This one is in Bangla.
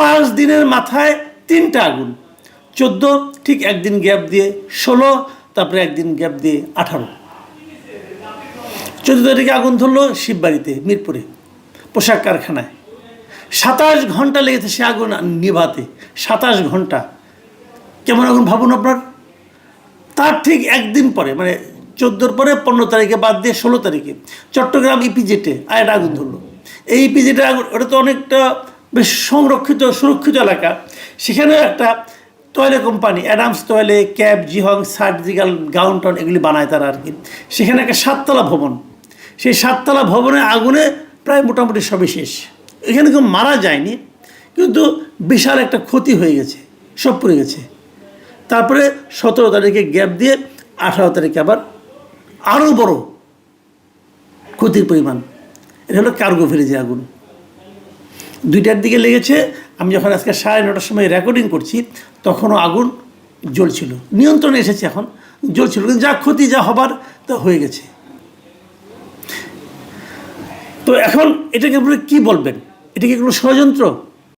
পাঁচ দিনের মাথায় তিনটা আগুন চোদ্দ, ঠিক একদিন গ্যাপ দিয়ে ষোলো, তারপরে একদিন গ্যাপ দিয়ে আঠারো। চোদ্দ তারিখে আগুন ধরলো শিববাড়িতে, মিরপুরে, পোশাক কারখানায়। সাতাশ ঘণ্টা লেগেছে সে আগুন নিভাতে। সাতাশ ঘণ্টা। কেমন আগুন ভাবুন আপনার? তার ঠিক একদিন পরে মানে চোদ্দোর পরে পনেরো তারিখে বাদ দিয়ে ষোলো তারিখে চট্টগ্রাম ইপিজেটে আরেকটা আগুন ধরলো। এই ইপিজেটে আগুন, ওটা তো অনেকটা বেশ সংরক্ষিত, সুরক্ষিত এলাকা। সেখানে একটা তয়লে কোম্পানি অ্যাডামস তয়লে ক্যাব জিহং সার্জিক্যাল গাউনটন এগুলি বানায় তারা আর কি। সেখানে একটা সাততলা ভবন। সেই সাততলা ভবনে আগুনে প্রায় মোটামুটি সবই শেষ। এখানে কেউ মারা যায়নি, কিন্তু বিশাল একটা ক্ষতি হয়ে গেছে, সব পড়ে গেছে। তারপরে সতেরো তারিখে গ্যাপ দিয়ে আঠারো তারিখে আবার আরও বড় ক্ষতির পরিমাণ। এটা হলো কার্গো ফেলেছে আগুন। দুইটার দিকে লেগেছে। আমি যখন আজকে সাড়ে নটার সময় রেকর্ডিং করছি, তখনও আগুন জ্বলছিল। নিয়ন্ত্রণে এসেছে এখন, জ্বলছিল। কিন্তু যা ক্ষতি, যা হবার, তা হয়ে গেছে। তো এখন এটাকে আপনি কী বলবেন? এটা কি কোনো ষড়যন্ত্র?